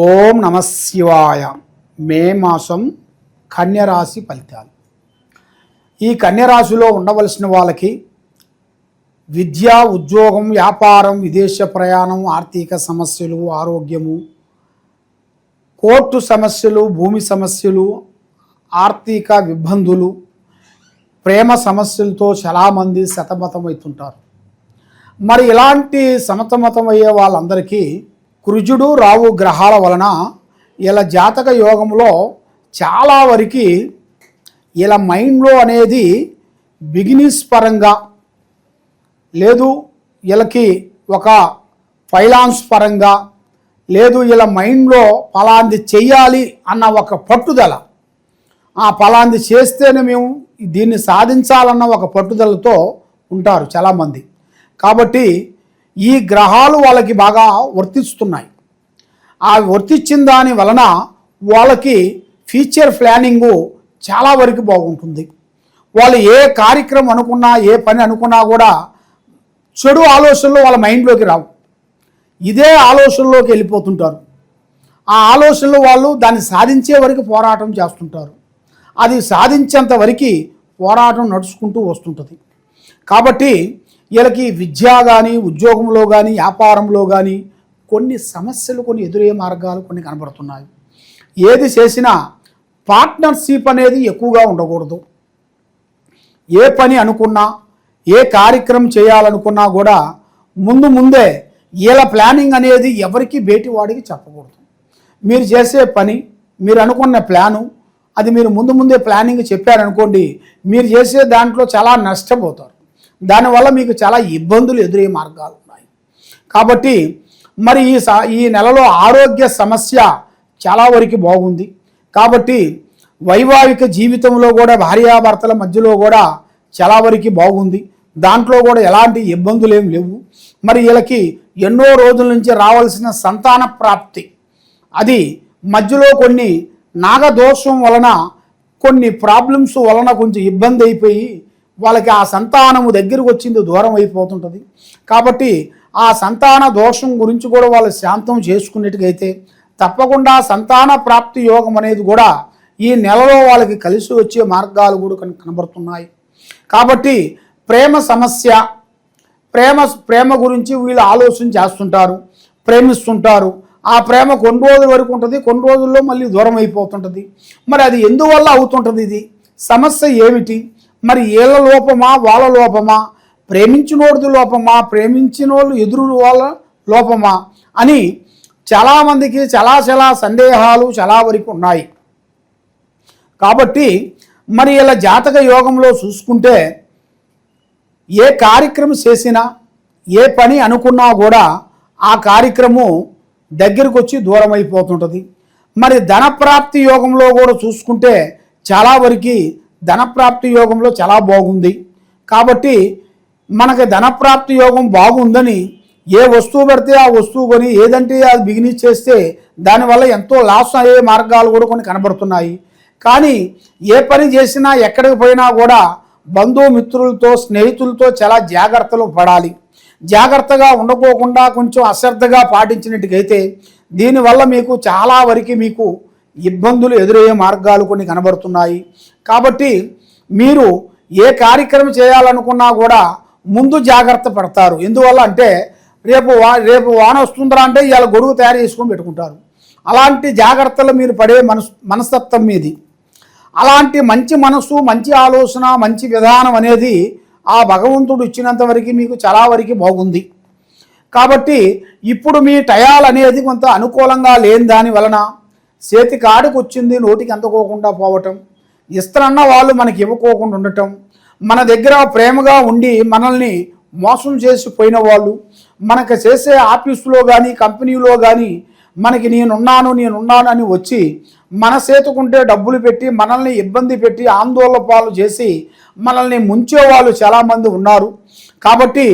ఓం నమ శివాయ. మే మాసం కన్యరాశి ఫలితాలు. ఈ కన్యరాశిలో ఉండవలసిన వాళ్ళకి విద్య ఉద్యోగం వ్యాపారం విదేశ ప్రయాణం ఆర్థిక సమస్యలు ఆరోగ్యము కోర్టు సమస్యలు భూమి సమస్యలు ఆర్థిక ఇబ్బందులు ప్రేమ సమస్యలతో చాలామంది సతమతమవుతుంటారు. మరి ఇలాంటి సమతమతమయ్యే వాళ్ళందరికీ కృజుడు రావు గ్రహాల వలన ఇలా జాతక యోగంలో చాలా వరకు ఇలా మైండ్లో అనేది బిగినీస్ పరంగా లేదు వీళ్ళకి ఒక ఫైనాన్స్ పరంగా లేదు ఇలా మైండ్లో ఫలాంది చెయ్యాలి అన్న ఒక పట్టుదల. ఆ పలాంది చేస్తేనే మేము దీన్ని సాధించాలన్న ఒక పట్టుదలతో ఉంటారు చాలామంది. కాబట్టి ఈ గ్రహాలు వాళ్ళకి బాగా వర్తిస్తున్నాయి. ఆ వర్తించిన దాని వలన వాళ్ళకి ఫ్యూచర్ ప్లానింగు చాలా వరకు బాగుంటుంది. వాళ్ళు ఏ కార్యక్రమం అనుకున్నా ఏ పని అనుకున్నా కూడా చెడు ఆలోచనలు వాళ్ళ మైండ్లోకి రావు. ఇదే ఆలోచనలోకి వెళ్ళిపోతుంటారు. ఆ ఆలోచనలు వాళ్ళు దాన్ని సాధించే వరకు పోరాటం చేస్తుంటారు. అది సాధించేంత వరకు పోరాటం నడుచుకుంటూ వస్తుంటుంది. కాబట్టి వీళ్ళకి విద్య కానీ ఉద్యోగంలో కానీ వ్యాపారంలో కానీ కొన్ని సమస్యలు కొన్ని ఎదురయ్యే మార్గాలు కొన్ని కనబడుతున్నాయి. ఏది చేసినా పార్ట్నర్షిప్ అనేది ఎక్కువగా ఉండకూడదు. ఏ పని అనుకున్నా ఏ కార్యక్రమం చేయాలనుకున్నా కూడా ముందు ముందే వీళ్ళ ప్లానింగ్ అనేది ఎవరికి బేటి వాడికి చెప్పకూడదు. మీరు చేసే పని మీరు అనుకున్న ప్లాను అది మీరు ముందు ముందే ప్లానింగ్ చెప్పారనుకోండి మీరు చేసే దాంట్లో చాలా నష్టపోతారు. దానివల్ల మీకు చాలా ఇబ్బందులు ఎదురయ్యే మార్గాలు ఉన్నాయి. కాబట్టి మరి ఈ స- ఈ నెలలో ఆరోగ్య సమస్య చాలా వరకు బాగుంది. కాబట్టి వైవాహిక జీవితంలో కూడా భార్యాభర్తల మధ్యలో కూడా చాలా వరకు బాగుంది. దాంట్లో కూడా ఎలాంటి ఇబ్బందులు ఏం లేవు. మరి వీళ్ళకి ఎన్నో రోజుల నుంచి రావాల్సిన సంతాన ప్రాప్తి. అది మధ్యలో కొన్ని నాగదోషం వలన కొన్ని ప్రాబ్లమ్స్ వలన కొంచెం ఇబ్బంది అయిపోయి వాళ్ళకి ఆ సంతానము దగ్గరకు వచ్చింది దూరం అయిపోతుంటుంది. కాబట్టి ఆ సంతాన దోషం గురించి కూడా వాళ్ళు శాంతం చేసుకున్నట్టుగైతే తప్పకుండా సంతాన ప్రాప్తి యోగం అనేది కూడా ఈ నెలలో వాళ్ళకి కలిసి వచ్చే మార్గాలు కూడా కనబడుతున్నాయి. కాబట్టి ప్రేమ సమస్య ప్రేమ ప్రేమ గురించి వీళ్ళు ఆలోచన చేస్తుంటారు ప్రేమిస్తుంటారు. ఆ ప్రేమ కొన్ని రోజుల వరకు ఉంటుంది కొన్ని రోజుల్లో మళ్ళీ దూరం అయిపోతుంటుంది. మరి అది ఎందువల్ల అవుతుంటుంది ఇది? సమస్య ఏమిటి? మరి వీళ్ళ లోపమా వాళ్ళ లోపమా? ప్రేమించినోడిది లోపమా? ప్రేమించిన వాళ్ళు ఎదురు వాళ్ళ లోపమా? అని చాలామందికి చాలా చాలా సందేహాలు చాలా వరకు ఉన్నాయి. కాబట్టి మరి ఇలా జాతక యోగంలో చూసుకుంటే ఏ కార్యక్రమం చేసినా ఏ పని అనుకున్నా కూడా ఆ కార్యక్రమం దగ్గరకు వచ్చి దూరం అయిపోతుంటుంది మరి ధనప్రాప్తి యోగంలో కూడా చూసుకుంటే చాలా వరకు ధనప్రాప్తి యోగంలో చాలా బాగుంది. కాబట్టి మనకి ధనప్రాప్తి యోగం బాగుందని ఏ వస్తువు పెడితే ఆ వస్తువు కొని ఏదంటే అది బిగినీస్ చేస్తే దానివల్ల ఎంతో లాస్ అయ్యే మార్గాలు కూడా కొన్ని కనబడుతున్నాయి. కానీ ఏ పని చేసినా ఎక్కడికి పోయినా కూడా బంధుమిత్రులతో స్నేహితులతో చాలా జాగ్రత్తలు పడాలి. జాగ్రత్తగా ఉండకోకుండా కొంచెం అశ్రద్ధగా పాటించినట్టుకైతే దీనివల్ల మీకు చాలా వరకు మీకు ఇబ్బందులు ఎదురయ్యే మార్గాలు కొన్ని కనబడుతున్నాయి. కాబట్టి మీరు ఏ కార్యక్రమం చేయాలనుకున్నా కూడా ముందు జాగ్రత్త పడతారు. ఎందువల్ల అంటే రేపు వా రేపు వాన వస్తుందిరా అంటే ఇవాళ గొడుగు తయారు చేసుకొని పెట్టుకుంటారు. అలాంటి జాగ్రత్తలు మీరు పడే మనస్ మనస్తత్వం మీది. అలాంటి మంచి మనసు మంచి ఆలోచన మంచి విధానం అనేది ఆ భగవంతుడు ఇచ్చినంత వరకు మీకు చాలా వరకు బాగుంది. కాబట్టి ఇప్పుడు మీ టయాలు అనేది కొంత అనుకూలంగా లేని దాని వలన చేతి కాడికి వచ్చింది నోటికి అందుకోకుండా పోవటం ఇస్తారన్న వాళ్ళు మనకి ఇవ్వకోకుండా ఉండటం మన దగ్గర ప్రేమగా ఉండి మనల్ని మోసం చేసిపోయిన వాళ్ళు మనకు చేసే ఆఫీసులో కానీ కంపెనీలో కానీ మనకి నేనున్నాను నేనున్నాను అని వచ్చి మన చేతుకుంటే డబ్బులు పెట్టి మనల్ని ఇబ్బంది పెట్టి ఆందోళన పాలు చేసి మనల్ని ముంచే వాళ్ళు చాలామంది ఉన్నారు. కాబట్టి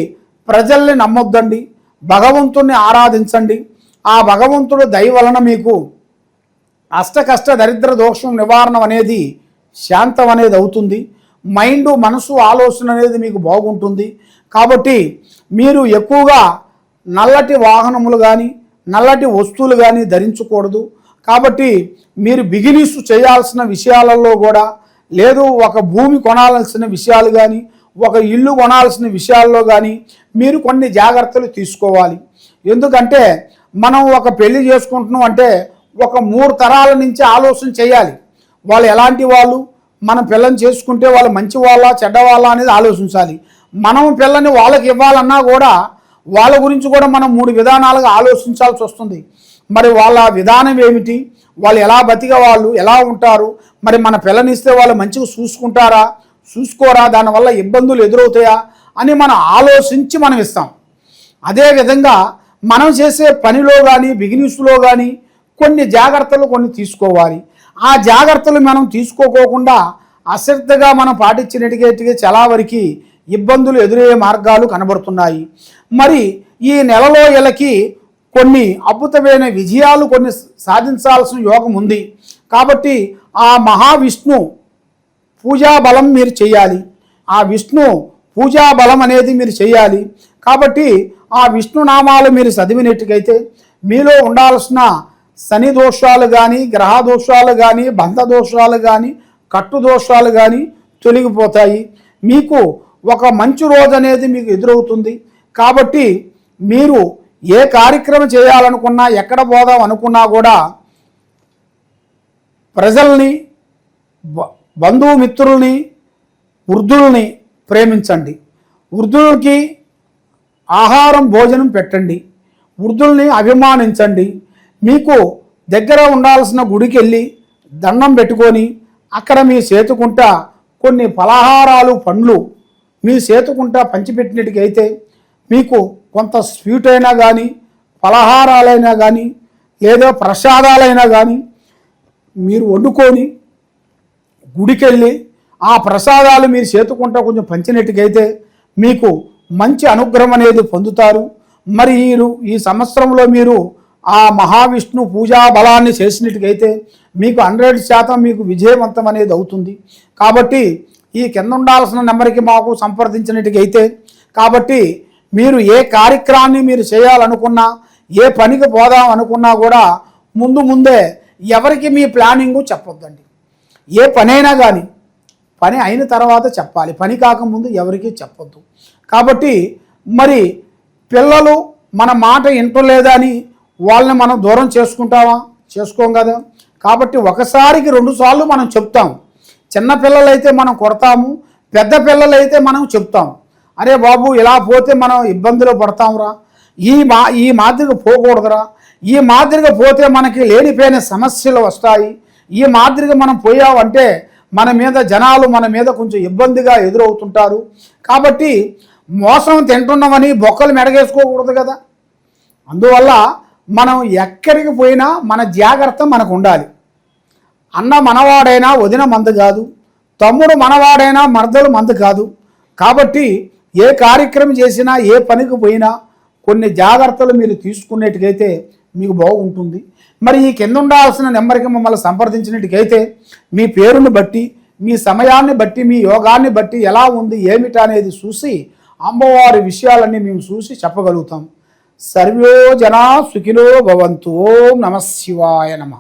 ప్రజల్ని నమ్మొద్దండి భగవంతుణ్ణి ఆరాధించండి. ఆ భగవంతుడు దయ వలన మీకు అష్టకష్ట దరిద్ర దోషం నివారణం అనేది శాంతం అనేది అవుతుంది. మైండ్ మనసు ఆలోచన అనేది మీకు బాగుంటుంది. కాబట్టి మీరు ఎక్కువగా నల్లటి వాహనములు కానీ నల్లటి వస్తువులు కానీ ధరించకూడదు. కాబట్టి మీరు బిగినీస్ చేయాల్సిన విషయాలలో కూడా లేదు ఒక భూమి కొనాల్సిన విషయాలు కానీ ఒక ఇల్లు కొనాల్సిన విషయాల్లో కానీ మీరు కొన్ని జాగ్రత్తలు తీసుకోవాలి. ఎందుకంటే మనం ఒక పెళ్ళి చేసుకుంటున్నాం అంటే ఒక మూడు తరాల నుంచి ఆలోచన చేయాలి. వాళ్ళు ఎలాంటి వాళ్ళు? మనం పిల్లని చేసుకుంటే వాళ్ళు మంచి వాళ్ళ చెడ్డ వాళ్ళ అనేది ఆలోచించాలి. మనం పిల్లని వాళ్ళకి ఇవ్వాలన్నా కూడా వాళ్ళ గురించి కూడా మనం మూడు విధానాలుగా ఆలోచించాల్సి వస్తుంది. మరి వాళ్ళ విధానం ఏమిటి? వాళ్ళు ఎలా బతికే వాళ్ళు ఎలా ఉంటారు? మరి మన పిల్లనిస్తే వాళ్ళు మంచిగా చూసుకుంటారా? చూసుకోరా? దానివల్ల ఇబ్బందులు ఎదురవుతాయా? అని మనం ఆలోచించి మనం ఇస్తాం. అదేవిధంగా మనం చేసే పనిలో కానీ బిగినెస్లో కానీ కొన్ని జాగ్రత్తలు కొన్ని తీసుకోవాలి. ఆ జాగ్రత్తలు మనం తీసుకోకోకుండా అశ్రద్ధగా మనం పాటించినట్టుగా చాలా వరకు ఇబ్బందులు ఎదురయ్యే మార్గాలు కనబడుతున్నాయి. మరి ఈ నెలలో ఇళ్ళకి కొన్ని అద్భుతమైన విజయాలు కొన్ని సాధించాల్సిన యోగం ఉంది. కాబట్టి ఆ మహావిష్ణు పూజా బలం మీరు చేయాలి. ఆ విష్ణు పూజా బలం అనేది మీరు చేయాలి. కాబట్టి ఆ విష్ణు నామాలు మీరు చదివినట్టుకైతే మీలో ఉండాల్సిన శని దోషాలు కానీ గ్రహ దోషాలు కానీ బంధ దోషాలు కానీ కట్టు దోషాలు కానీ తొలగిపోతాయి. మీకు ఒక మంచి రోజు అనేది మీకు ఎదురవుతుంది. కాబట్టి మీరు ఏ కార్యక్రమం చేయాలనుకున్నా ఎక్కడ పోదాం అనుకున్నా కూడా ప్రజల్ని బంధుమిత్రుల్ని వృద్ధుల్ని ప్రేమించండి. వృద్ధులకి ఆహారం భోజనం పెట్టండి. వృద్ధుల్ని అభిమానించండి. మీకు దగ్గర ఉండాల్సిన గుడికి వెళ్ళి దండం పెట్టుకొని అక్కడ మీ సేతుకుంట కొన్ని ఫలాహారాలు పండ్లు మీ సేతుకుంట పంచిపెట్టినట్టుకైతే మీకు కొంత స్వీట్ అయినా కానీ ఫలహారాలైనా కానీ లేదా ప్రసాదాలైనా కానీ మీరు వండుకొని గుడికెళ్ళి ఆ ప్రసాదాలు మీరు చేతుకుంటా కొంచెం పంచినట్టుకైతే మీకు మంచి అనుగ్రహం అనేది పొందుతారు. మరి మీరు ఈ సంవత్సరంలో మీరు ఆ మహావిష్ణు పూజా బలాన్ని చేసినట్టుకైతే మీకు హండ్రెడ్ శాతం మీకు విజయవంతం అనేది అవుతుంది. కాబట్టి ఈ కింద ఉండాల్సిన నెంబర్కి మాకు సంప్రదించినట్టుకైతే కాబట్టి మీరు ఏ కార్యక్రమాన్ని మీరు చేయాలనుకున్నా ఏ పనికి పోదాం అనుకున్నా కూడా ముందు ముందే ఎవరికి మీ ప్లానింగు చెప్పొద్దండి. ఏ పనైనా కానీ పని అయిన తర్వాత చెప్పాలి. పని కాకముందు ఎవరికీ చెప్పొద్దు. కాబట్టి మరి పిల్లలు మన మాట వింటలేదా అని వాళ్ళని మనం దూరం చేసుకుంటామా? చేసుకోం కదా. కాబట్టి ఒకసారికి రెండు సార్లు మనం చెప్తాం. చిన్న పిల్లలైతే మనం కొడతాము పెద్ద పిల్లలైతే మనం చెప్తాం. అరే బాబు ఇలా పోతే మనం ఇబ్బందులు పడతాంరా? ఈ మా ఈ మాదిరిగా పోకూడదురా? ఈ మాదిరిగా పోతే మనకి లేనిపోయిన సమస్యలు వస్తాయి. ఈ మాదిరిగా మనం పోయామంటే మన మీద జనాలు మన మీద కొంచెం ఇబ్బందిగా ఎదురవుతుంటారు. కాబట్టి మోసం తింటున్నామని బొక్కలు మెడగేసుకోకూడదు కదా. అందువల్ల మనం ఎక్కడికి పోయినా మన జాగ్రత్త మనకు ఉండాలి అన్న మనవాడైనా వదిన మందు కాదు తమ్ముడు మనవాడైనా మరదలు మందు కాదు. కాబట్టి ఏ కార్యక్రమం చేసినా ఏ పనికి పోయినా కొన్ని జాగ్రత్తలు మీరు తీసుకునేట్టుకైతే మీకు బాగుంటుంది. మరి ఈ కింద ఉండాల్సిన నెంబర్కి మమ్మల్ని సంప్రదించినట్టుకైతే మీ పేరుని బట్టి మీ సమయాన్ని బట్టి మీ యోగాన్ని బట్టి ఎలా ఉంది ఏమిటనేది చూసి అమ్మవారి విషయాలన్నీ మేము చూసి చెప్పగలుగుతాం. సర్వో జనా సుఖినో భవంతు. ఓం నమ శివాయ నమ.